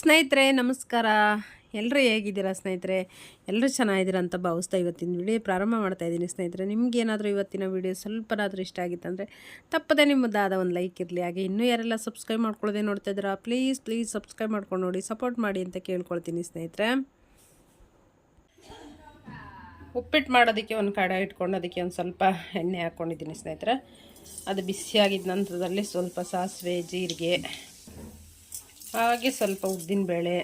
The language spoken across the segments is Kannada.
ಸ್ನೇಹಿತರೆ, ನಮಸ್ಕಾರ. ಎಲ್ಲರೂ ಹೇಗಿದ್ದೀರಾ ಸ್ನೇಹಿತರೆ? ಎಲ್ಲರೂ ಚೆನ್ನಾಗಿದ್ದೀರಾ ಅಂತ ಭಾವಿಸ್ತಾ ಇವತ್ತಿನ ವಿಡಿಯೋ ಪ್ರಾರಂಭ ಮಾಡ್ತಾ ಇದ್ದೀನಿ ಸ್ನೇಹಿತರೆ. ನಿಮ್ಗೇನಾದರೂ ಇವತ್ತಿನ ವಿಡಿಯೋ ಸ್ವಲ್ಪನಾದರೂ ಇಷ್ಟ ಆಗಿತ್ತಂದರೆ ತಪ್ಪದೇ ನಿಮ್ಮದಾದ ಒಂದು ಲೈಕ್ ಇರಲಿ. ಹಾಗೆ ಇನ್ನೂ ಯಾರೆಲ್ಲ ಸಬ್ಸ್ಕ್ರೈಬ್ ಮಾಡ್ಕೊಳ್ಳೋದೇ ನೋಡ್ತಾ ಇದ್ದೀರಾ, ಪ್ಲೀಸ್ ಪ್ಲೀಸ್ ಸಬ್ಸ್ಕ್ರೈಬ್ ಮಾಡ್ಕೊಂಡು ನೋಡಿ. ಸಪೋರ್ಟ್ ಮಾಡಿ ಅಂತ ಕೇಳ್ಕೊಳ್ತೀನಿ ಸ್ನೇಹಿತರೆ. ಉಪ್ಪಿಟ್ಟು ಮಾಡೋದಕ್ಕೆ ಒಂದು ಕಡೆ ಇಟ್ಕೊಂಡು ಅದಕ್ಕೆ ಒಂದು ಸ್ವಲ್ಪ ಎಣ್ಣೆ ಹಾಕ್ಕೊಂಡಿದ್ದೀನಿ ಸ್ನೇಹಿತರೆ. ಅದು ಬಿಸಿಯಾಗಿದ್ದ ನಂತರದಲ್ಲಿ ಸ್ವಲ್ಪ ಸಾಸಿವೆ, ಜೀರಿಗೆ ಹಾಗೆ ಸ್ವಲ್ಪ ಉದ್ದಿನಬೇಳೆ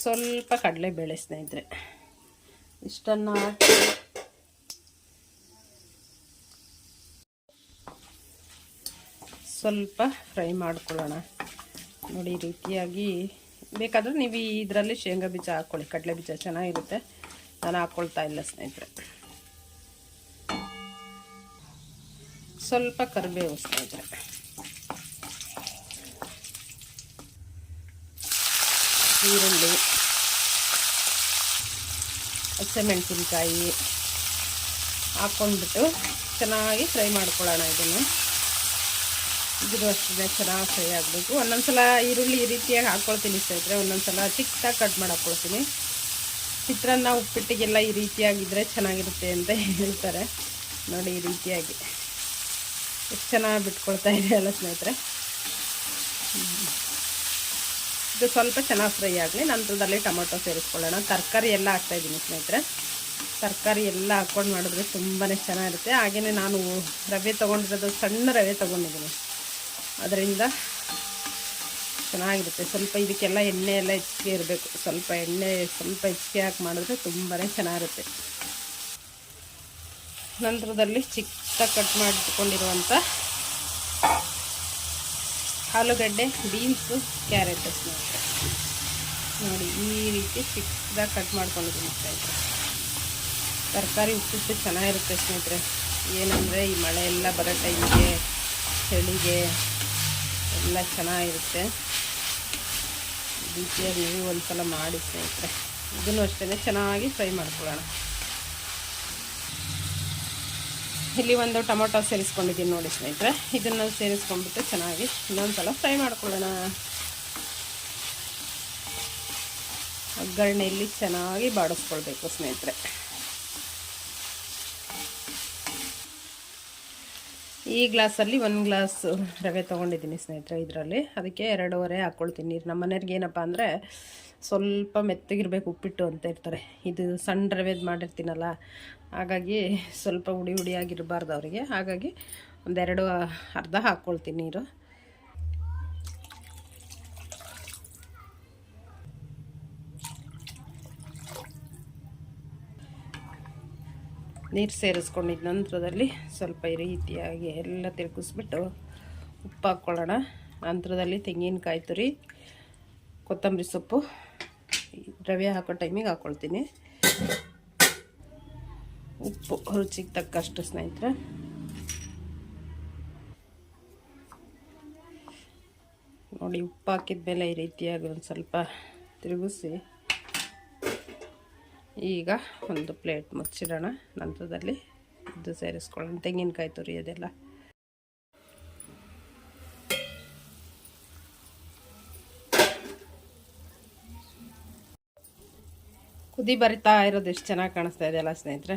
ಸ್ವಲ್ಪ ಕಡಲೆ ಬೇಳೆ ಸ್ನೇಹಿತರೆ. ಇಷ್ಟನ್ನು ಹಾಕಿ. ಸ್ವಲ್ಪ ಫ್ರೈ ಮಾಡ್ಕೊಳ್ಳೋಣ. ನೋಡಿ ಈ ರೀತಿಯಾಗಿ ಬೇಕಾದರೆ ನೀವು ಇದರಲ್ಲಿ ಶೇಂಗಾ ಬೀಜ ಹಾಕ್ಕೊಳ್ಳಿ. ಕಡಲೆ ಬೀಜ ಚೆನ್ನಾಗಿರುತ್ತೆ. ನಾನು ಹಾಕ್ಕೊಳ್ತಾ ಇಲ್ಲ ಸ್ನೇಹಿತರೆ. ಸ್ವಲ್ಪ ಕರಿಬೇವು ಸ್ನೇಹಿತರೆ ಈರುಳ್ಳಿ ಹಸಿಮೆಣಸಿನ್ಕಾಯಿ ಹಾಕ್ಕೊಂಡ್ಬಿಟ್ಟು ಚೆನ್ನಾಗಿ ಫ್ರೈ ಮಾಡ್ಕೊಳ್ಳೋಣ ಇದನ್ನು. ಇದು ಅಷ್ಟೇ ಚೆನ್ನಾಗಿ ಫ್ರೈ ಆಗಬೇಕು. ಒಂದೊಂದು ಸಲ ಈರುಳ್ಳಿ ಈ ರೀತಿಯಾಗಿ ಹಾಕ್ಕೊಳ್ತೀನಿ ಸ್ನೇಹಿತರೆ. ಒಂದೊಂದು ಸಲ ಚಿಕ್ಕದಾಗಿ ಕಟ್ ಮಾಡಿ ಹಾಕ್ಕೊಳ್ತೀನಿ ಚಿತ್ರಾನ್ನ ಉಪ್ಪಿಟ್ಟಿಗೆಲ್ಲ ಈ ರೀತಿಯಾಗಿದ್ದರೆ ಚೆನ್ನಾಗಿರುತ್ತೆ ಅಂತ ಹೇಳ್ತಾರೆ. ನೋಡಿ ಈ ರೀತಿಯಾಗಿ. ಎಷ್ಟು ಚೆನ್ನಾಗಿ ಬಿಟ್ಕೊಳ್ತಾ ಇದೆ ಅಲ್ಲ ಸ್ನೇಹಿತರೆ ಇದು ಸ್ವಲ್ಪ ಚೆನ್ನಾಗಿ ಫ್ರೈ ಆಗಲಿ, ನಂತರದಲ್ಲಿ ಟೊಮೊಟೊ ಸೇರಿಸ್ಕೊಳ್ಳೋಣ. ತರಕಾರಿ ಎಲ್ಲ ಹಾಕ್ತಾಯಿದ್ದೀನಿ ಸ್ನೇಹಿತರೆ. ತರಕಾರಿ ಎಲ್ಲ ಹಾಕ್ಕೊಂಡು ಮಾಡಿದ್ರೆ ತುಂಬಾ ಚೆನ್ನಾಗಿರುತ್ತೆ. ಹಾಗೆಯೇ ನಾನು ರವೆ ತೊಗೊಂಡಿರೋದು, ಸಣ್ಣ ರವೆ ತೊಗೊಂಡಿದ್ದೀನಿ. ಅದರಿಂದ ಚೆನ್ನಾಗಿರುತ್ತೆ. ಸ್ವಲ್ಪ ಇದಕ್ಕೆಲ್ಲ ಎಣ್ಣೆ ಎಲ್ಲ ಹೆಚ್ಚಿಗೆ ಇರಬೇಕು. ಸ್ವಲ್ಪ ಎಣ್ಣೆ, ಸ್ವಲ್ಪ ಹೆಚ್ಚಿಗೆ ಹಾಕಿ ಮಾಡಿದ್ರೆ ತುಂಬಾ ಚೆನ್ನಾಗಿರುತ್ತೆ. ನಂತರದಲ್ಲಿ ಚಿಕ್ಕ ಕಟ್ ಮಾಡಿಟ್ಕೊಂಡಿರುವಂಥ ಆಲೂಗಡ್ಡೆ, ಬೀನ್ಸು, ಕ್ಯಾರೆಟ್ ಸ್ನೇಹಿತರೆ ನೋಡಿ, ಈ ರೀತಿ ಚಿಕ್ಕದಾಗಿ ಕಟ್ ಮಾಡ್ಕೊಂಡು ಸ್ನೇಹಿತರೆ ತರಕಾರಿ ಉಪ್ಪಿಟ್ಟು ಚೆನ್ನಾಗಿರುತ್ತೆ ಸ್ನೇಹಿತರೆ. ಏನಂದರೆ ಈ ಮಳೆ ಎಲ್ಲ ಬರೋ ಟೈಮಿಗೆ, ಚಳಿಗೆ ಎಲ್ಲ ಚೆನ್ನಾಗಿರುತ್ತೆ. ರೀತಿಯಾಗಿ ನೀವು ಒಂದು ಸಲ ಮಾಡಿ ಸ್ನೇಹಿತರೆ. ಇದನ್ನು ಅಷ್ಟೇ ಚೆನ್ನಾಗಿ ಫ್ರೈ ಮಾಡ್ಕೊಳ್ಳೋಣ. ಇಲ್ಲಿ ಒಂದು ಟೊಮೊಟೊ ಸೇರಿಸ್ಕೊಂಡಿದ್ದೀನಿ ನೋಡಿ ಸ್ನೇಹಿತರೆ. ಇದನ್ನು ಸೇರಿಸ್ಕೊಂಡ್ಬಿಟ್ಟು ಚೆನ್ನಾಗಿ ಇನ್ನೊಂದು ಸಲ ಫ್ರೈ ಮಾಡ್ಕೊಳ್ಳೋಣ. ಒಗ್ಗರಣೆಯಲ್ಲಿ ಚೆನ್ನಾಗಿ ಬಾಡಿಸ್ಕೊಳ್ಬೇಕು ಸ್ನೇಹಿತರೆ. ಈ ಗ್ಲಾಸಲ್ಲಿ ಒಂದು ಗ್ಲಾಸ್ ರವೆ ತೊಗೊಂಡಿದ್ದೀನಿ ಸ್ನೇಹಿತರೆ ಇದರಲ್ಲಿ. ಅದಕ್ಕೆ ಎರಡೂವರೆ ಹಾಕ್ಕೊಳ್ತೀನಿ ನಮ್ಮ ಮನೆಯವ್ರಿಗೆ ಏನಪ್ಪ ಅಂದರೆ ಸ್ವಲ್ಪ ಮೆತ್ತಗಿರಬೇಕು, ಉಪ್ಪಿಟ್ಟು ಅಂತ ಇರ್ತಾರೆ. ಇದು ಸಣ್ಣ ರವೆದು ಮಾಡಿರ್ತೀನಲ್ಲ, ಹಾಗಾಗಿ ಸ್ವಲ್ಪ ಹುಡಿ ಹುಡಿಯಾಗಿರಬಾರ್ದು ಅವರಿಗೆ. ಹಾಗಾಗಿ ಒಂದೆರಡು ಅರ್ಧ ಹಾಕ್ಕೊಳ್ತೀನಿ ನೀರು. ನೀರು ಸೇರಿಸ್ಕೊಂಡಿದ್ದ ನಂತರದಲ್ಲಿ ಸ್ವಲ್ಪ ಈ ರೀತಿಯಾಗಿ ಎಲ್ಲ ತಿರುಗಿಸ್ಬಿಟ್ಟು ಉಪ್ಪು ಹಾಕ್ಕೊಳ್ಳೋಣ. ನಂತರದಲ್ಲಿ ತೆಂಗಿನಕಾಯಿ ತುರಿ, ಕೊತ್ತಂಬರಿ ಸೊಪ್ಪು ರವೆ ಹಾಕೋ ಟೈಮಿಗೆ ಹಾಕ್ಕೊಳ್ತೀನಿ ಉಪ್ಪು, ರುಚಿಗೆ ತಕ್ಕಷ್ಟು ಸ್ನೇಹಿತರೆ. ನೋಡಿ, ಉಪ್ಪು ಹಾಕಿದ ಮೇಲೆ ಈ ರೀತಿಯಾಗಿ ಒಂದು ಸ್ವಲ್ಪ ತಿರುಗಿಸಿ. ಈಗ ಒಂದು ಪ್ಲೇಟ್ ಮುಚ್ಚಿಡೋಣ. ನಂತರದಲ್ಲಿ ಇದು ಸೇರಿಸ್ಕೊಳ್ಳೋಣ. ತೆಂಗಿನಕಾಯಿ ತುರಿ ಕುದಿ ಬರಿತಾ ಇರೋದು ಎಷ್ಟು ಚೆನ್ನಾಗಿ ಕಾಣಿಸ್ತಾ ಇದೆ ಅಲ್ಲ ಸ್ನೇಹಿತರೆ?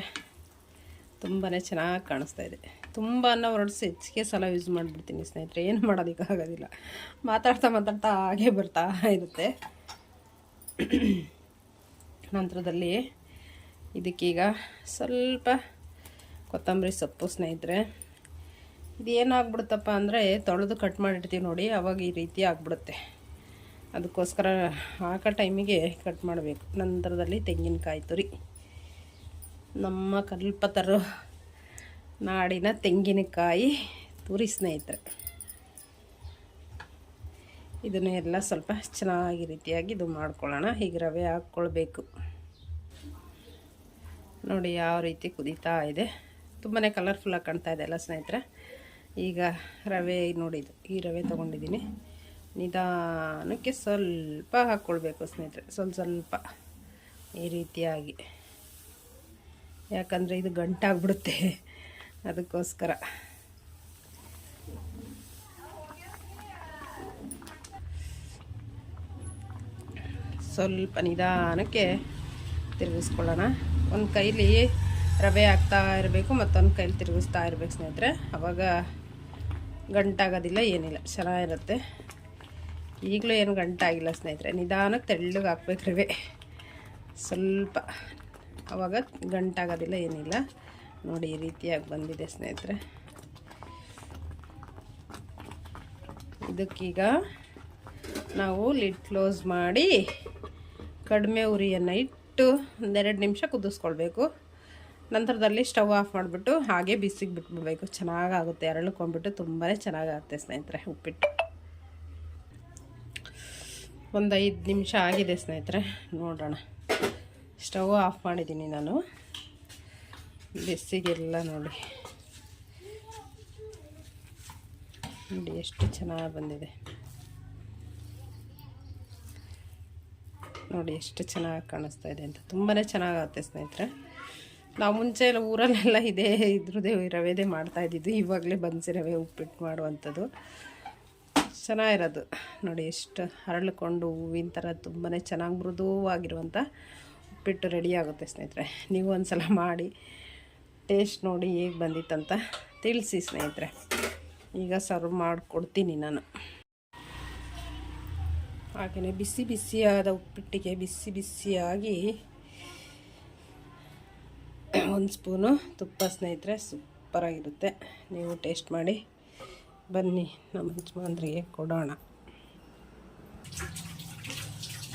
ತುಂಬಾ ಚೆನ್ನಾಗಿ ಕಾಣಿಸ್ತಾ ಇದೆ. ತುಂಬ ಅನ್ನೋ ಹೊರಡಿಸಿ ಹೆಚ್ಚಿಗೆ ಸಲ ಯೂಸ್ ಮಾಡಿಬಿಡ್ತೀನಿ ಸ್ನೇಹಿತರೆ. ಏನು ಮಾಡೋದಕ್ಕಾಗೋದಿಲ್ಲ ಮಾತಾಡ್ತಾ ಮಾತಾಡ್ತಾ ಹಾಗೆ ಬರ್ತಾ ಇರುತ್ತೆ. ನಂತರದಲ್ಲಿ ಇದಕ್ಕೀಗ ಸ್ವಲ್ಪ ಕೊತ್ತಂಬರಿ ಸೊಪ್ಪು ಸ್ನೇಹಿತರೆ. ಇದು ಏನಾಗ್ಬಿಡುತ್ತಪ್ಪ ಅಂದರೆ ತೊಳೆದು ಕಟ್ ಮಾಡಿರ್ತೀವಿ ನೋಡಿ, ಅವಾಗ ಈ ರೀತಿ ಆಗಿಬಿಡುತ್ತೆ. ಅದಕ್ಕೋಸ್ಕರ ಹಾಕೋ ಟೈಮಿಗೆ ಕಟ್ ಮಾಡಬೇಕು. ನಂತರದಲ್ಲಿ ತೆಂಗಿನಕಾಯಿ ತುರಿ. ನಮ್ಮ ಕಲ್ಪತರು ನಾಡಿನ ತೆಂಗಿನಕಾಯಿ ತುರಿ ಸ್ನೇಹಿತರೆ. ಇದನ್ನು ಎಲ್ಲ ಸ್ವಲ್ಪ ಚೆನ್ನಾಗಿ ರೀತಿಯಾಗಿ ಇದು ಮಾಡ್ಕೊಳ್ಳೋಣ. ಹೀಗೆ ರವೆ ಹಾಕ್ಕೊಳ್ಬೇಕು. ನೋಡಿ ಯಾವ ರೀತಿ ಕುದೀತಾ ಇದೆ. ತುಂಬಾ ಕಲರ್ಫುಲ್ಲಾಗಿ ಕಾಣ್ತಾ ಇದೆ ಎಲ್ಲ ಸ್ನೇಹಿತರೆ. ಈಗ ರವೆ ನೋಡಿದ್ದು ಈ ರವೆ ತೊಗೊಂಡಿದ್ದೀನಿ. ನಿಧಾನಕ್ಕೆ ಸ್ವಲ್ಪ ಹಾಕ್ಕೊಳ್ಬೇಕು ಸ್ನೇಹಿತರೆ, ಸ್ವಲ್ಪ ಸ್ವಲ್ಪ ಈ ರೀತಿಯಾಗಿ. ಯಾಕಂದರೆ ಇದು ಗಂಟಾಗ್ಬಿಡುತ್ತೆ ಅದಕ್ಕೋಸ್ಕರ. ಸ್ವಲ್ಪ ನಿಧಾನಕ್ಕೆ ತಿರುಗಿಸ್ಕೊಳ್ಳೋಣ. ಒಂದು ಕೈಲಿ ರವೆ ಹಾಕ್ತಾ ಇರಬೇಕು, ಮತ್ತೊಂದು ಕೈಲಿ ತಿರುಗಿಸ್ತಾ ಇರಬೇಕು ಸ್ನೇಹಿತರೆ. ಅವಾಗ ಗಂಟಾಗೋದಿಲ್ಲ, ಏನಿಲ್ಲ, ಚೆನ್ನಾಗಿರುತ್ತೆ. ಈಗಲೂ ಏನು ಗಂಟಾಗಿಲ್ಲ ಸ್ನೇಹಿತರೆ. ನಿಧಾನಕ್ಕೆ ತೆಳ್ಳಗೆ ಹಾಕ್ಬೇಕು ರೀ ಸ್ವಲ್ಪ. ಅವಾಗ ಗಂಟಾಗೋದಿಲ್ಲ, ಏನಿಲ್ಲ. ನೋಡಿ, ಈ ರೀತಿಯಾಗಿ ಬಂದಿದೆ ಸ್ನೇಹಿತರೆ. ಇದಕ್ಕೀಗ ನಾವು ಲಿಡ್ ಕ್ಲೋಸ್ ಮಾಡಿ ಕಡಿಮೆ ಉರಿಯನ್ನು ಇಟ್ಟು ಒಂದೆರಡು ನಿಮಿಷ ಕುದಿಸ್ಕೊಳ್ಬೇಕು. ನಂತರದಲ್ಲಿ ಸ್ಟವ್ ಆಫ್ ಮಾಡಿಬಿಟ್ಟು ಹಾಗೆ ಬಿಸಿಗೆ ಬಿಟ್ಬಿಡ್ಬೇಕು. ಚೆನ್ನಾಗಾಗುತ್ತೆ. ಎರಳ್ಕೊಂಡ್ಬಿಟ್ಟು ತುಂಬಾ ಚೆನ್ನಾಗಾಗುತ್ತೆ ಸ್ನೇಹಿತರೆ, ಉಪ್ಪಿಟ್ಟು. ಒಂದು ಐದು ನಿಮಿಷ ಆಗಿದೆ ಸ್ನೇಹಿತರೆ. ನೋಡೋಣ. ಸ್ಟವ್ ಆಫ್ ಮಾಡಿದ್ದೀನಿ ನಾನು. ಬಿಸಿಗೆಲ್ಲ ನೋಡಿ. ನೋಡಿ ಎಷ್ಟು ಚೆನ್ನಾಗಿ ಬಂದಿದೆ. ನೋಡಿ ಎಷ್ಟು ಚೆನ್ನಾಗಿ ಕಾಣಿಸ್ತಾ ಇದೆ ಅಂತ. ತುಂಬಾ ಚೆನ್ನಾಗುತ್ತೆ ಸ್ನೇಹಿತರೆ. ನಾವು ಮುಂಚೆ ಎಲ್ಲ ಊರಲ್ಲೆಲ್ಲ ಇದೇ ಇದ್ರದ್ದೇ ರವೆದೇ ಮಾಡ್ತಾಯಿದ್ದಿದ್ದು ಇವಾಗಲೇ ಬನ್ಸಿ ರವೆ ಉಪ್ಪಿಟ್ಟು ಮಾಡುವಂಥದ್ದು. ಚೆನ್ನಾಗಿರೋದು. ನೋಡಿ ಎಷ್ಟು ಹರಳಿಕೊಂಡು ಹೂವಿನ ಥರ ತುಂಬಾ ಚೆನ್ನಾಗಿ ಮೃದುವಾಗಿರುವಂಥ ಉಪ್ಪಿಟ್ಟು ರೆಡಿ ಆಗುತ್ತೆ ಸ್ನೇಹಿತರೆ. ನೀವು ಒಂದು ಸಲ ಮಾಡಿ ಟೇಸ್ಟ್ ನೋಡಿ ಹೇಗೆ ಬಂದಿತ್ತಂತ ತಿಳಿಸಿ ಸ್ನೇಹಿತರೆ. ಈಗ ಸರ್ವ್ ಮಾಡಿಕೊಡ್ತೀನಿ ನಾನು. ಹಾಗೆಯೇ ಬಿಸಿ ಬಿಸಿಯಾದ ಉಪ್ಪಿಟ್ಟಿಗೆ ಬಿಸಿ ಬಿಸಿಯಾಗಿ ಒಂದು ಸ್ಪೂನು ತುಪ್ಪ ಸ್ನೇಹಿತರೆ ಸೂಪರಾಗಿರುತ್ತೆ ನೀವು ಟೇಸ್ಟ್ ಮಾಡಿ. ಬನ್ನಿ, ನಮ್ಮ ಯಜಮಾನ್ರಿಗೆ ಕೊಡೋಣ.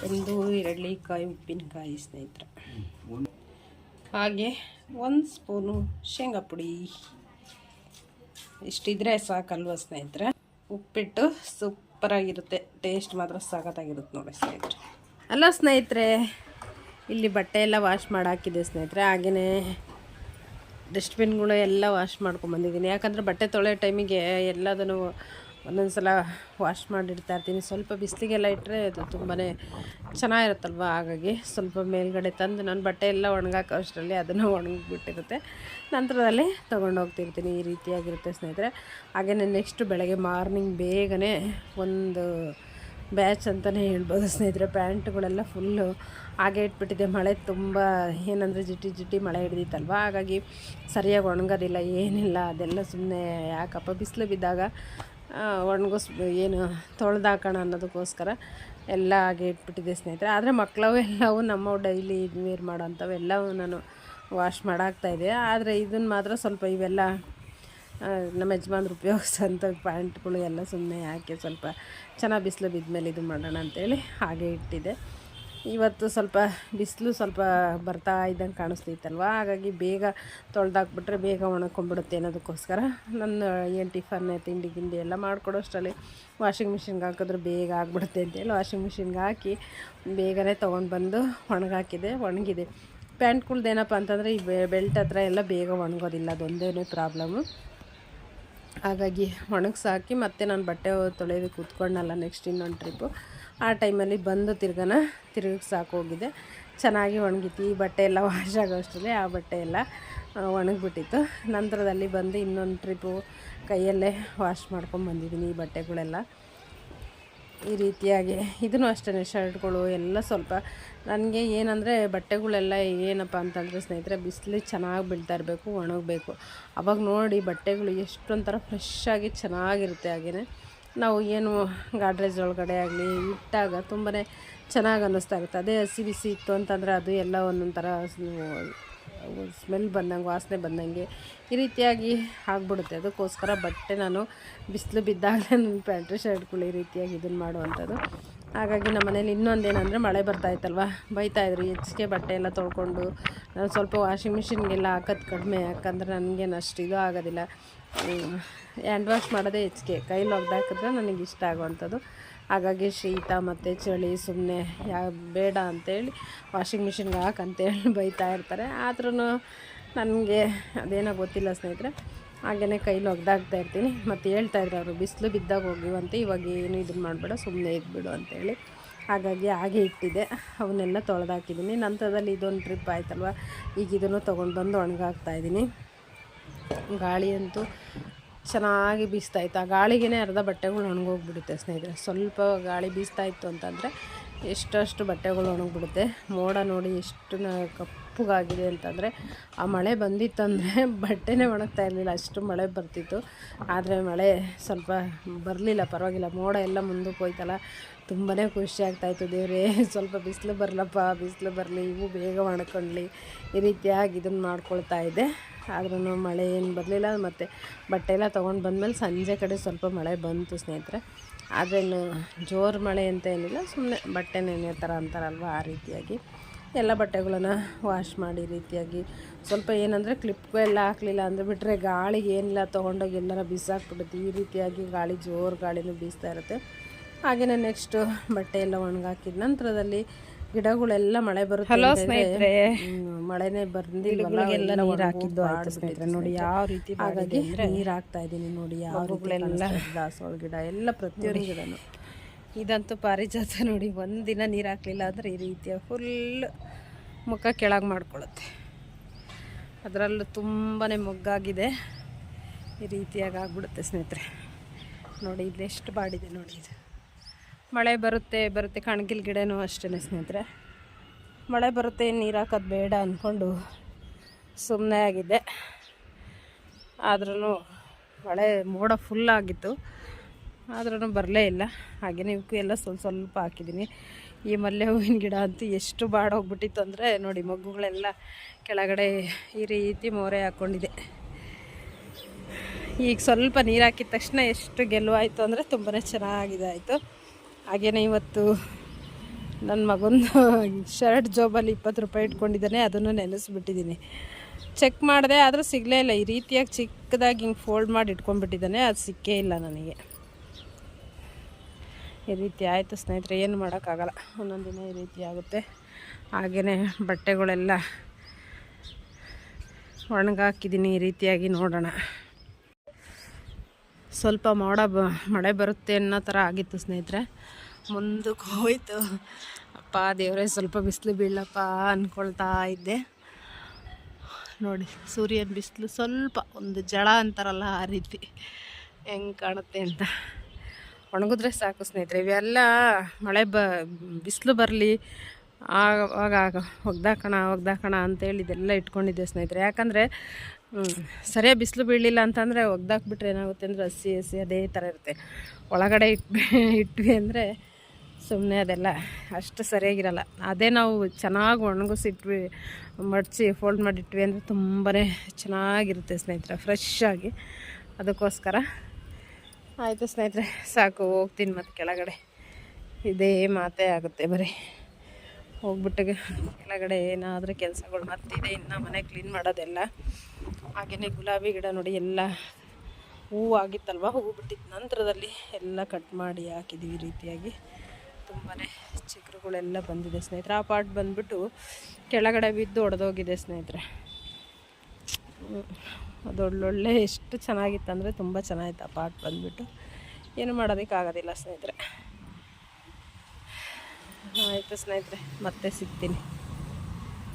ಒಂದು ಎರಡಲಿಕಾಯಿ ಉಪ್ಪಿನಕಾಯಿ ಸ್ನೇಹಿತರೆ. ಹಾಗೆ ಒಂದು ಸ್ಪೂನು ಶೇಂಗಾ ಪುಡಿ. ಇಷ್ಟಿದ್ರೆ ಸಾಕಲ್ವ ಸ್ನೇಹಿತರೆ? ಉಪ್ಪಿಟ್ಟು ಸೂಪರಾಗಿರುತ್ತೆ ಟೇಸ್ಟ್ ಮಾತ್ರ ಸಖತ್ತಾಗಿರುತ್ತೆ ನೋಡಿ ಸ್ನೇಹಿತರೆ. ಅಲ್ಲ ಸ್ನೇಹಿತರೆ, ಇಲ್ಲಿ ಬಟ್ಟೆ ಎಲ್ಲ ವಾಶ್ ಮಾಡಾಕಿದೆ ಸ್ನೇಹಿತರೆ ಹಾಗೆಯೇ ಡಸ್ಟ್ಬಿನ್ಗಳು ಎಲ್ಲ ವಾಶ್ ಮಾಡ್ಕೊಂಬಂದಿದ್ದೀನಿ. ಯಾಕಂದರೆ ಬಟ್ಟೆ ತೊಳೆಯೋ ಟೈಮಿಗೆ ಎಲ್ಲದನ್ನು ಒಂದೊಂದು ಸಲ ವಾಶ್ ಮಾಡಿಡ್ತಾ ಇರ್ತೀನಿ. ಸ್ವಲ್ಪ ಬಿಸಿಲಿಗೆಲ್ಲ ಇಟ್ಟರೆ ಅದು ತುಂಬಾ ಚೆನ್ನಾಗಿರುತ್ತಲ್ವ? ಹಾಗಾಗಿ ಸ್ವಲ್ಪ ಮೇಲ್ಗಡೆ ತಂದು ನಾನು ಬಟ್ಟೆ ಎಲ್ಲ ಒಣಗಾಕೋ ಅಷ್ಟರಲ್ಲಿ ಅದನ್ನು ಒಣಗಿಬಿಟ್ಟಿರುತ್ತೆ. ನಂತರದಲ್ಲಿ ತೊಗೊಂಡು ಹೋಗ್ತಿರ್ತೀನಿ. ಈ ರೀತಿಯಾಗಿರುತ್ತೆ ಸ್ನೇಹಿತರೆ. ಹಾಗೆಯೇ ನೆಕ್ಸ್ಟ್ ಬೆಳಗ್ಗೆ ಮಾರ್ನಿಂಗ್ ಬೇಗನೆ ಒಂದು ಬ್ಯಾಚ್ ಅಂತಲೇ ಹೇಳ್ಬೋದು ಸ್ನೇಹಿತರೆ. ಪ್ಯಾಂಟ್ಗಳೆಲ್ಲ ಫುಲ್ಲು ಹಾಗೆ ಇಟ್ಬಿಟ್ಟಿದೆ. ಮಳೆ ತುಂಬ ಏನಂದರೆ ಜಿಟ್ಟಿ ಜಿಟ್ಟಿ ಮಳೆ ಹಿಡಿದಿತ್ತಲ್ವ? ಹಾಗಾಗಿ ಸರಿಯಾಗಿ ಒಣಗೋದಿಲ್ಲ, ಏನಿಲ್ಲ. ಅದೆಲ್ಲ ಸುಮ್ಮನೆ ಯಾಕಪ್ಪ ಬಿಸಿಲು ಬಿದ್ದಾಗ ಒಣಗಿಸ್, ಏನು ತೊಳೆದಾಕೋಣ ಅನ್ನೋದಕ್ಕೋಸ್ಕರ ಎಲ್ಲ ಹಾಗೆ ಇಟ್ಬಿಟ್ಟಿದೆ ಸ್ನೇಹಿತರೆ. ಆದರೆ ಮಕ್ಕಳವು ಎಲ್ಲವೂ ನಮ್ಮ ಡೈಲಿ ವೇರ್ ಮಾಡೋಂಥವು ಎಲ್ಲವೂ ನಾನು ವಾಶ್ ಮಾಡಾಕ್ತಾಯಿದೆ ಆದರೆ ಇದನ್ನು ಮಾತ್ರ ಸ್ವಲ್ಪ ಇವೆಲ್ಲ ನಮ್ಮ ಯಜಮಾನ್ರು ಉಪಯೋಗಿಸೋಂಥ ಪ್ಯಾಂಟ್ಗಳು ಎಲ್ಲ ಸುಮ್ಮನೆ ಹಾಕಿ ಸ್ವಲ್ಪ ಚೆನ್ನಾಗಿ ಬಿಸಿಲು ಬಿದ್ದ ಮೇಲೆ ಇದು ಮಾಡೋಣ ಅಂತೇಳಿ ಹಾಗೆ ಇಟ್ಟಿದೆ ಇವತ್ತು ಸ್ವಲ್ಪ ಬಿಸಿಲು ಸ್ವಲ್ಪ ಬರ್ತಾ ಇದ್ದಂಗೆ ಕಾಣಿಸ್ತೈತಲ್ವ ಹಾಗಾಗಿ ಬೇಗ ತೊಳೆದಾಕ್ಬಿಟ್ರೆ ಬೇಗ ಒಣಕೊಂಡ್ಬಿಡುತ್ತೆ ಅನ್ನೋದಕ್ಕೋಸ್ಕರ ನನ್ನ ಏನು ಟಿಫನ್ ತಿಂಡಿ ಗಿಂಡಿ ಎಲ್ಲ ಮಾಡಿಕೊಡೋಷ್ಟರಲ್ಲಿ ವಾಷಿಂಗ್ ಮಿಷಿನ್ಗೆ ಹಾಕಿದ್ರೆ ಬೇಗ ಆಗಿಬಿಡುತ್ತೆ ಅಂತೇಳಿ ವಾಷಿಂಗ್ ಮಿಷಿನ್ಗೆ ಹಾಕಿ ಬೇಗನೆ ತೊಗೊಂಡು ಬಂದು ಒಣಗಾಕಿದೆ, ಒಣಗಿದೆ. ಪ್ಯಾಂಟ್ಗಳ್ದೇನಪ್ಪ ಅಂತಂದರೆ ಈ ಬೆಲ್ಟ್ ಹತ್ರ ಎಲ್ಲ ಬೇಗ ಒಣಗೋದಿಲ್ಲ ಅದೊಂದೇನೂ ಪ್ರಾಬ್ಲಮ್ಮು. ಹಾಗಾಗಿ ಒಣಗಿಸಾಕಿ ಮತ್ತೆ ನಾನು ಬಟ್ಟೆ ತೊಳೆಯೋದಕ್ಕೆ ಕೂತ್ಕೊಂಡಲ್ಲ ನೆಕ್ಸ್ಟ್ ಇನ್ನೊಂದು ಟ್ರಿಪ್ಪು ಆ ಟೈಮಲ್ಲಿ ಬಂದು ತಿರ್ಗನ ತಿರುಗಿ ಸಾಕೋಗಿದೆ ಚೆನ್ನಾಗಿ ಒಣಗಿತ್ತು. ಈ ಬಟ್ಟೆ ಎಲ್ಲ ವಾಶ್ ಆಗೋಷ್ಟರಲ್ಲಿ ಆ ಬಟ್ಟೆ ಎಲ್ಲ ಒಣಗಿಬಿಟ್ಟಿತ್ತು. ನಂತರದಲ್ಲಿ ಬಂದು ಇನ್ನೊಂದು ಟ್ರಿಪ್ಪು ಕೈಯಲ್ಲೇ ವಾಶ್ ಮಾಡ್ಕೊಂಡು ಬಂದಿದ್ದೀನಿ ಈ ಬಟ್ಟೆಗಳೆಲ್ಲ. ಈ ರೀತಿಯಾಗಿ ಇದನ್ನು ಅಷ್ಟೇ ಶರ್ಟ್ಗಳು ಎಲ್ಲ ಸ್ವಲ್ಪ ನನಗೆ ಏನಂದರೆ ಬಟ್ಟೆಗಳೆಲ್ಲ ಏನಪ್ಪ ಅಂತಂದರೆ ಸ್ನೇಹಿತರೆ ಬಿಸಿಲು ಚೆನ್ನಾಗಿ ಬೀಳ್ತಾ ಇರಬೇಕು, ಒಣಗಬೇಕು. ಅವಾಗ ನೋಡಿ ಬಟ್ಟೆಗಳು ಎಷ್ಟೊಂಥರ ಫ್ರೆಶ್ ಆಗಿ ಚೆನ್ನಾಗಿರುತ್ತೆ ಹಾಗೆಯೇ ನಾವು ಏನು ಗಾಡ್ರೇಜ್ ಒಳಗಡೆ ಆಗಲಿ ಇಟ್ಟಾಗ ತುಂಬಾ ಚೆನ್ನಾಗಿ ಅನ್ನಿಸ್ತಾ ಇರುತ್ತೆ. ಅದೇ ಹಸಿ ಬಿಸಿ ಇತ್ತು ಅಂತಂದರೆ ಅದು ಎಲ್ಲ ಒಂದೊಂಥರ ಸ್ಮೆಲ್ ಬಂದಂಗೆ ವಾಸನೆ ಬಂದಂಗೆ ಈ ರೀತಿಯಾಗಿ ಆಗಿಬಿಡುತ್ತೆ ಅದಕ್ಕೋಸ್ಕರ ಬಟ್ಟೆ ನಾನು ಬಿಸಿಲು ಬಿದ್ದಾಗಲೇ ನನ್ನ ಪ್ಯಾಂಟ್ರಿ ಶರ್ಟ್ಗಳು ಈ ರೀತಿಯಾಗಿ ಇದನ್ನು ಮಾಡುವಂಥದ್ದು ಹಾಗಾಗಿ ನಮ್ಮ ಮನೇಲಿ ಇನ್ನೊಂದೇನೆಂದರೆ ಮಳೆ ಬರ್ತಾಯಿತ್ತಲ್ವ ಬೈತಾಯಿದ್ರು ಹೆಚ್ಚಿಗೆ ಬಟ್ಟೆ ಎಲ್ಲ ತೊಳ್ಕೊಂಡು ನಾನು ಸ್ವಲ್ಪ ವಾಷಿಂಗ್ ಮಿಷಿನ್ಗೆಲ್ಲ ಹಾಕೋದು ಕಡಿಮೆ ಯಾಕಂದ್ರೆ ನನಗೇನು ಅಷ್ಟು ಇದು ಆಗೋದಿಲ್ಲ ಹ್ಯಾಂಡ್ ವಾಶ್ ಮಾಡೋದೇ ಹೆಚ್ಚಿಗೆ ಕೈಲಿ ಒಗ್ದಾಕಿದ್ರೆ ನನಗೆ ಇಷ್ಟ ಆಗುವಂಥದ್ದು ಹಾಗಾಗಿ ಶೀತ ಮತ್ತು ಚಳಿ ಸುಮ್ಮನೆ ಯಾ ಬೇಡ ಅಂತೇಳಿ ವಾಷಿಂಗ್ ಮಿಷಿನ್ಗೆ ಹಾಕಂತೇಳಿ ಬೈತಾ ಇರ್ತಾರೆ. ಆದ್ರೂ ನನಗೆ ಅದೇನೋ ಗೊತ್ತಿಲ್ಲ ಸ್ನೇಹಿತರೆ ಹಾಗೆಯೇ ಕೈಲಿ ಒಗ್ದಾಗ್ತಾ ಇರ್ತೀನಿ. ಮತ್ತು ಹೇಳ್ತಾಯಿದ್ರು ಅವರು, ಬಿಸಿಲು ಬಿದ್ದಾಗ ಹೋಗಿವಂತೆ ಇವಾಗ ಏನು ಇದನ್ನು ಮಾಡಬೇಡ ಸುಮ್ಮನೆ ಇದ್ಬಿಡು ಅಂತೇಳಿ. ಹಾಗಾಗಿ ಹಾಗೆ ಇಟ್ಟಿದ್ದೆ. ಅವನ್ನೆಲ್ಲ ತೊಳೆದಾಕಿದ್ದೀನಿ ನಂತರದಲ್ಲಿ ಇದೊಂದು ಟ್ರಿಪ್ ಆಯ್ತಲ್ವ? ಈಗ ಇದನ್ನು ತೊಗೊಂಡು ಬಂದು ಒಣಗಾಕ್ತಾಯಿದ್ದೀನಿ ಗಾಳಿ ಅಂತೂ ಚೆನ್ನಾಗಿ ಬೀಸ್ತಾ ಇತ್ತು. ಆ ಗಾಳಿಗೆ ಅರ್ಧ ಬಟ್ಟೆಗಳು ಒಣಗೋಗ್ಬಿಡುತ್ತೆ ಸ್ನೇಹಿತರೆ. ಸ್ವಲ್ಪ ಗಾಳಿ ಬೀಸ್ತಾ ಇತ್ತು ಅಂತಂದರೆ ಎಷ್ಟಷ್ಟು ಬಟ್ಟೆಗಳು ಒಣಗಿಬಿಡುತ್ತೆ. ಮೋಡ ನೋಡಿ ಎಷ್ಟು ಕಪ್ಪುಗಾಗಿದೆ ಅಂತಂದರೆ ಆ ಮಳೆ ಬಂದಿತ್ತಂದರೆ ಬಟ್ಟೆನೇ ಒಣಗ್ತಾ ಇರಲಿಲ್ಲ. ಅಷ್ಟು ಮಳೆ ಬರ್ತಿತ್ತು. ಆದರೆ ಮಳೆ ಸ್ವಲ್ಪ ಬರಲಿಲ್ಲ, ಪರವಾಗಿಲ್ಲ. ಮೋಡ ಎಲ್ಲ ಮುಂದಕ್ಕೆ ಹೋಯ್ತಲ್ಲ. ತುಂಬಾ ಖುಷಿ ಆಗ್ತಾಯಿತ್ತು ದೇವರೇ, ಸ್ವಲ್ಪ ಬಿಸಿಲು ಬರಲಪ್ಪ, ಬಿಸಿಲು ಬರಲಿ, ಇವು ಬೇಗ ಒಣಕೊಂಡ್ಲಿ. ಈ ರೀತಿಯಾಗಿ ಇದನ್ನು ಮಾಡ್ಕೊಳ್ತಾ ಇದ್ದೆ. ಆದ್ರೂ ಮಳೆ ಏನು ಬರಲಿಲ್ಲ ಮತ್ತು ಬಟ್ಟೆ ಎಲ್ಲ ತೊಗೊಂಡು ಬಂದಮೇಲೆ ಸಂಜೆ ಕಡೆ ಸ್ವಲ್ಪ ಮಳೆ ಬಂತು ಸ್ನೇಹಿತರೆ. ಆದ್ರೇನು ಜೋರು ಮಳೆ ಅಂತ ಏನಿಲ್ಲ ಸುಮ್ಮನೆ ಬಟ್ಟೆ ನೆನೆಯೋ ಥರ ಅಂತಾರಲ್ವ ಆ ರೀತಿಯಾಗಿ. ಎಲ್ಲ ಬಟ್ಟೆಗಳನ್ನು ವಾಶ್ ಮಾಡಿ ರೀತಿಯಾಗಿ. ಸ್ವಲ್ಪ ಏನಂದರೆ ಕ್ಲಿಪ್ ಎಲ್ಲ ಹಾಕಲಿಲ್ಲ ಅಂದರೆ ಬಿಟ್ಟರೆ ಗಾಳಿಗೆ ಏನಿಲ್ಲ ತೊಗೊಂಡೋಗಿ ಎಲ್ಲರ ಬಿಸಾಕ್ಬಿಡುತ್ತೆ. ಈ ರೀತಿಯಾಗಿ ಗಾಳಿ ಜೋರು ಗಾಳಿನೂ ಬೀಸ್ತಾ ಇರುತ್ತೆ. ಹಾಗೆಯೇ ನೆಕ್ಸ್ಟು ಬಟ್ಟೆ ಎಲ್ಲ ಒಣಗಾಕಿದ ನಂತರದಲ್ಲಿ ಗಿಡಗಳೆಲ್ಲ ಮಳೆ ಬರುತ್ತೆ ಹಲೋ ಸ್ನೇಹಿತರೆ. ಮಳೆನೇ ಬಂದಿಲ್ಲ ನೀರು ಹಾಕಿದ್ದು ಆಯ್ತು ಸ್ನೇಹಿತರೆ. ನೋಡಿ ಯಾವ ರೀತಿ ಹಾಗಾಗಿ ನೀರು ಹಾಕ್ತಾ ಇದ್ದೀನಿ ನೋಡಿ ಯಾವ ಮಗುಗಳೆಲ್ಲ ದಾಸವಾಳ ಗಿಡ ಎಲ್ಲ ಪ್ರತಿಯೊಂದು ಗಿಡನು. ಇದಂತೂ ಪಾರಿಜಾತ ನೋಡಿ ಒಂದಿನ ನೀರು ಹಾಕ್ಲಿಲ್ಲ ಅಂದರೆ ಈ ರೀತಿಯ ಫುಲ್ ಮುಖ ಕೆಳಗೆ ಮಾಡ್ಕೊಳ್ಳುತ್ತೆ. ಅದರಲ್ಲೂ ತುಂಬಾ ಮೊಗ್ಗಾಗಿದೆ. ಈ ರೀತಿಯಾಗಿ ಆಗ್ಬಿಡುತ್ತೆ ಸ್ನೇಹಿತರೆ. ನೋಡಿ ಇದೆಷ್ಟು ಬಾಡಿದೆ ನೋಡಿ ಇದು. ಮಳೆ ಬರುತ್ತೆ ಬರುತ್ತೆ ಕಣಗಿಲ್ ಗಿಡನೂ ಅಷ್ಟೇ ಸ್ನೇಹಿತರೆ. ಮಳೆ ಬರುತ್ತೆ, ನೀರು ಹಾಕೋದು ಬೇಡ ಅಂದ್ಕೊಂಡು ಸುಮ್ಮನೆ ಆಗಿದ್ದೆ. ಆದ್ರೂ ಮಳೆ ಮೋಡ ಫುಲ್ ಆಗಿತ್ತು. ಆದ್ರೂ ಬರಲೇ ಇಲ್ಲ. ಹಾಗೆಯೇ ಇವಕ್ಕೂ ಎಲ್ಲ ಸ್ವಲ್ಪ ಸ್ವಲ್ಪ ಹಾಕಿದ್ದೀನಿ. ಈ ಮಲ್ಲೆ ಹೂವಿನ ಗಿಡ ಅಂತೂ ಎಷ್ಟು ಬಾಡೋಗ್ಬಿಟ್ಟಿತ್ತು ಅಂದರೆ ನೋಡಿ ಮಗ್ಗುಗಳೆಲ್ಲ ಕೆಳಗಡೆ ಈ ರೀತಿ ಮೋರೆ ಹಾಕ್ಕೊಂಡಿದೆ ಈಗ ಸ್ವಲ್ಪ ನೀರು ಹಾಕಿದ ತಕ್ಷಣ ಎಷ್ಟು ಗೆಲುವಾಯಿತು ಅಂದರೆ ತುಂಬಾ ಚೆನ್ನಾಗಿದೆ ಆಯಿತು ಹಾಗೆಯೇ ಇವತ್ತು ನನ್ನ ಮಗಂದು ಶರ್ಟ್ ಜೋಬಲ್ಲಿ ಇಪ್ಪತ್ತು ರೂಪಾಯಿ ಇಟ್ಕೊಂಡಿದ್ದಾನೆ, ಅದನ್ನು ನೆನೆಸ್ಬಿಟ್ಟಿದ್ದೀನಿ. ಚೆಕ್ ಮಾಡಿದೆ, ಆದರೂ ಸಿಗಲೇ ಇಲ್ಲ. ಈ ರೀತಿಯಾಗಿ ಚಿಕ್ಕದಾಗಿ ಹಿಂಗೆ ಫೋಲ್ಡ್ ಮಾಡಿ ಇಟ್ಕೊಂಡ್ಬಿಟ್ಟಿದ್ದಾನೆ, ಅದು ಸಿಕ್ಕೇ ಇಲ್ಲ ನನಗೆ. ಈ ರೀತಿ ಆಯಿತು ಸ್ನೇಹಿತರೆ, ಏನು ಮಾಡೋಕ್ಕಾಗಲ್ಲ. ಒಂದೊಂದು ದಿನ ಈ ರೀತಿ ಆಗುತ್ತೆ. ಹಾಗೆಯೇ ಬಟ್ಟೆಗಳೆಲ್ಲ ಒಣಗಾಕಿದ್ದೀನಿ, ಈ ರೀತಿಯಾಗಿ ನೋಡೋಣ. ಸ್ವಲ್ಪ ಮೋಡ ಬ, ಮಳೆ ಬರುತ್ತೆ ಅನ್ನೋ ಥರ ಆಗಿತ್ತು ಸ್ನೇಹಿತರೆ. ಮುಂದಕ್ಕೆ ಹೋಯ್ತು. ಅಪ್ಪ, ದೇವರೇ, ಸ್ವಲ್ಪ ಬಿಸಿಲು ಬೀಳಪ್ಪ ಅಂದ್ಕೊಳ್ತಾ ಇದ್ದೆ. ನೋಡಿ, ಸೂರ್ಯನ ಬಿಸಿಲು ಸ್ವಲ್ಪ ಒಂದು ಜಳ ಅಂತಾರಲ್ಲ ಆ ರೀತಿ ಹೆಂಗೆ ಕಾಣುತ್ತೆ ಅಂತ. ಒಣಗಿದ್ರೆ ಸಾಕು ಸ್ನೇಹಿತರೆ, ಇವೆಲ್ಲ ಮಳೆ ಬ, ಬಿಸಿಲು ಬರಲಿ ಆವಾಗ ಒಗ್ದಾಕೋಣ ಒಗ್ದಾಕೋಣ ಅಂತೇಳಿ ಇದೆಲ್ಲ ಇಟ್ಕೊಂಡಿದ್ದೆ ಸ್ನೇಹಿತರೆ. ಯಾಕಂದರೆ ಸರಿಯಾಗಿ ಬಿಸಿಲು ಬೀಳಲಿಲ್ಲ ಅಂತಂದರೆ ಒಗ್ದಾಕ್ಬಿಟ್ರೆ ಏನಾಗುತ್ತೆ ಅಂದರೆ ಹಸಿ ಹಸಿ, ಅದೇ ಥರ ಇರುತ್ತೆ. ಒಳಗಡೆ ಇಟ್ಬಿ, ಇಟ್ವಿ ಅಂದರೆ ಸುಮ್ಮನೆ ಅದೆಲ್ಲ ಅಷ್ಟು ಸರಿಯಾಗಿರಲ್ಲ. ಅದೇ ನಾವು ಚೆನ್ನಾಗಿ ಒಣಗಿಸಿಟ್ವಿ, ಮಡಚಿ ಫೋಲ್ಡ್ ಮಾಡಿಟ್ವಿ ಅಂದರೆ ತುಂಬಾ ಚೆನ್ನಾಗಿರುತ್ತೆ ಸ್ನೇಹಿತರೆ ಫ್ರೆಶ್ ಆಗಿ. ಅದಕ್ಕೋಸ್ಕರ ಆಯಿತು ಸ್ನೇಹಿತರೆ, ಸಾಕು, ಹೋಗ್ತೀನಿ ಮತ್ತು ಕೆಳಗಡೆ. ಇದೇ ಮಾತೇ ಆಗುತ್ತೆ ಬರೀ. ಹೋಗ್ಬಿಟ್ಟು ಕೆಳಗಡೆ ಏನಾದರೂ ಕೆಲಸಗಳು ಮತ್ತಿದೆ, ಇನ್ನು ಮನೆ ಕ್ಲೀನ್ ಮಾಡೋದೆಲ್ಲ. ಹಾಗೆಯೇ ಗುಲಾಬಿ ಗಿಡ ನೋಡಿ ಎಲ್ಲ ಹೂವು ಆಗಿತ್ತಲ್ವ ಹೂವು ಬಿಟ್ಟಿದ್ದ ನಂತರದಲ್ಲಿ ಎಲ್ಲ ಕಟ್ ಮಾಡಿ ಹಾಕಿದ್ದೀವಿ ರೀತಿಯಾಗಿ. ತುಂಬಾ ಚಿಗುರುಗಳೆಲ್ಲ ಬಂದಿದೆ ಸ್ನೇಹಿತರೆ. ಆ ಪಾಟ್ ಬಂದುಬಿಟ್ಟು ಕೆಳಗಡೆ ಬಿದ್ದು ಒಡೆದೋಗಿದೆ ಸ್ನೇಹಿತರೆ. ಅದೊಳ್ಳೊಳ್ಳೆ ಎಷ್ಟು ಚೆನ್ನಾಗಿತ್ತು ಅಂದರೆ ತುಂಬ ಚೆನ್ನಾಗಿತ್ತು ಆ ಪಾಟ್ ಬಂದುಬಿಟ್ಟು. ಏನು ಮಾಡೋದಕ್ಕಾಗೋದಿಲ್ಲ ಸ್ನೇಹಿತರೆ. ಆಯಿತು ಸ್ನೇಹಿತರೆ, ಮತ್ತೆ ಸಿಗ್ತೀನಿ.